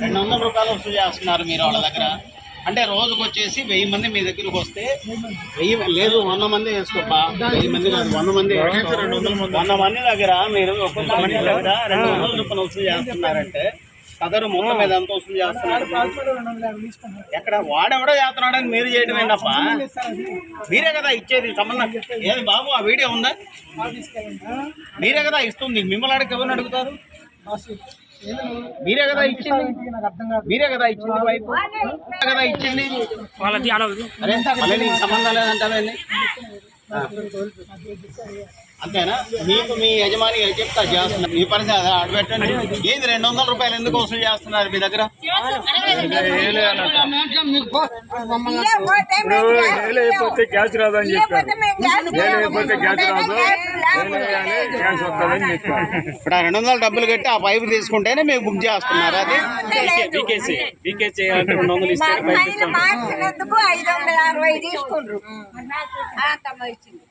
రెండు వందల రూపాయలు వసూలు చేస్తున్నారు మీరు వాళ్ళ దగ్గర. అంటే రోజుకు వచ్చేసి వెయ్యి మంది మీ దగ్గరికి వస్తే వెయ్యి లేదు వంద మంది వేసుకోపా వెయ్యి మంది కాదు వంద మంది. వంద మంది దగ్గర మీరు ఒక్కొక్క మంది దగ్గర రెండు వందల రూపాయలు వసూలు చేస్తున్నారంటే సదరు మొత్తం మీద ఎంత వసూలు చేస్తున్నారు? ఎక్కడ? వాడెవడో చేస్తున్నాడని మీరు చేయడం ఏంటప్ప మీరే కదా ఇచ్చేది సంబంధం. ఏది బాబు ఆ వీడియో ఉందా? మీరే కదా ఇస్తుంది. మిమ్మల్ని అడిగి ఎవరిని అడుగుతారు? మీరే కదా ఇచ్చింది? మీరే కదా ఇచ్చింది వైపు? మీరే కదా ఇచ్చింది? వాళ్ళది అడగదు. అరే అంతేనా? మీకు మీ యజమాని చెప్తా చేస్తున్నారు మీ పరిస్థితి అదే అడబెట్టండి ఏంది రెండు వందల రూపాయలు ఎందుకు వసూలు చేస్తున్నారు మీ దగ్గర? గ్యాస్ రాదని ఇప్పుడు ఆ రెండు వందల డబ్బులు కట్టి ఆ పైపు తీసుకుంటేనే మీకు బుక్ చేస్తున్నారు అది? బీకేసీ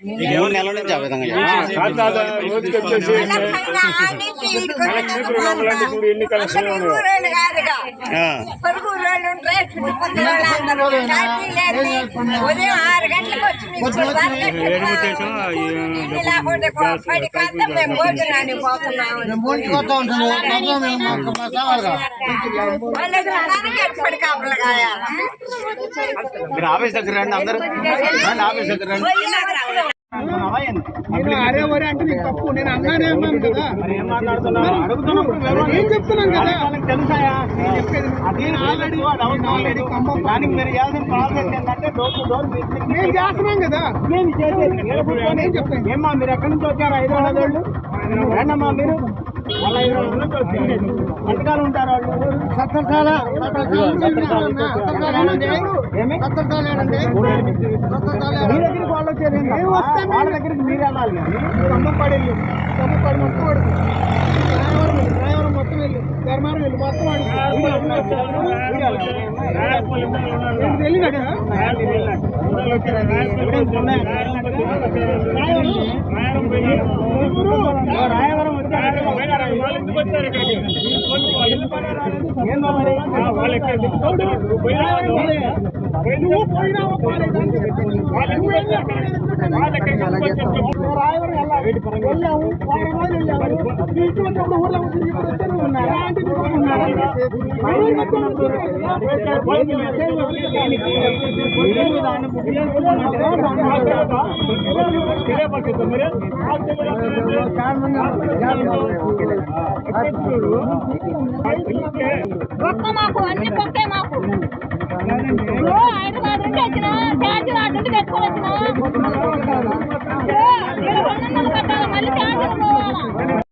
మూడు నెలల నుంచి ఆ విధంగా. ఉదయం ఆరు గంటలకు వచ్చి మీకు లేకపోతే పది కాస్త మేము భోజనానికి పోతున్నాము వాళ్ళకి దానికి ఎప్పటి కాపలు కాయాలి మీరు ఆఫీస్ దగ్గర రండి అందరు రండి ఆఫీస్ దగ్గర రండి అరే అంటే నీకు తప్పు. నేను అన్నానే అన్నాను కదా. మరి ఏం మాట్లాడుతున్నావు అడుగుతున్నప్పుడు వివరాలు ఏం చెప్తున్నాను కదా? వాళ్ళకి తెలుసాయా? అది ఆల్రెడీ ఆల్రెడీ దానికి మీరు చేయాల్సిన ప్రాసెస్ ఏంటంటే డోర్ టు డోర్ నేను చేస్తున్నాం కదా. నేను చేసేది నేను చెప్తాను ఏమ్మా మీరు ఎక్కడి నుంచి వచ్చారు? హైదరాబాద్ వాళ్ళు? రండమ్మా మీరు. వాళ్ళ హైదరాబాద్ నుంచి వచ్చారు. ఎంతకాలం ఉంటారు వాళ్ళు. సత్తరసాల ఏమి? మీ దగ్గరికి వాళ్ళు వచ్చేది ఏంటి? వాళ్ళ దగ్గరికి మీరు వెళ్ళాలి కానీ కమ్మపాడు వెళ్ళు కమ్మపాడు మొత్తం వాడు రాయవరం వెళ్ళు రాయవరం మొత్తం వెళ్ళు ధర్మారం వెళ్ళు మొత్తం వాడు వెళ్ళినాడు రాయవరం నువ్వు పోయినావా వెళ్ళాము వారం రోజులు ఊర్లో ఉన్నారు ఒక్క మాకు అన్ని పక్కే మాకు. హైదరాబాద్ నుంచి వచ్చిన ఛార్జీ వాటి నుండి పెట్టుకొని వచ్చిన.